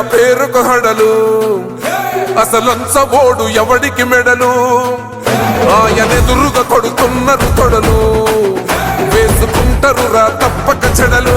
పేరుకు హడలు. అసలంచబోడు ఎవడికి మెడలు? ఆయనెదురుగా కొడుతున్నారు తొడలు వేసుకుంటారు రా తప్పక చెడలు.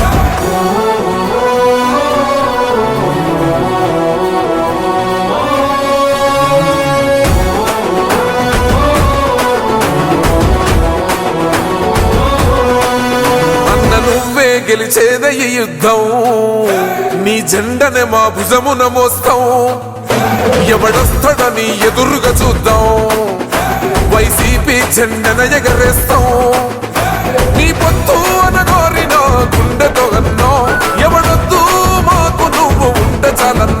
గెలిచేద ఈ యుద్ధం. నీ జెండనే మా భుజమున మోస్తాం. ఎవడొస్తాడని ఎదురుగా చూద్దాం. వైసీపీ జెండన ఎగరేస్తాం. నీ పొత్తు అనగోరిన గుండెతో అన్నా. ఎవడొద్దు మాకు నువ్వు ఉండ చాలన్నో.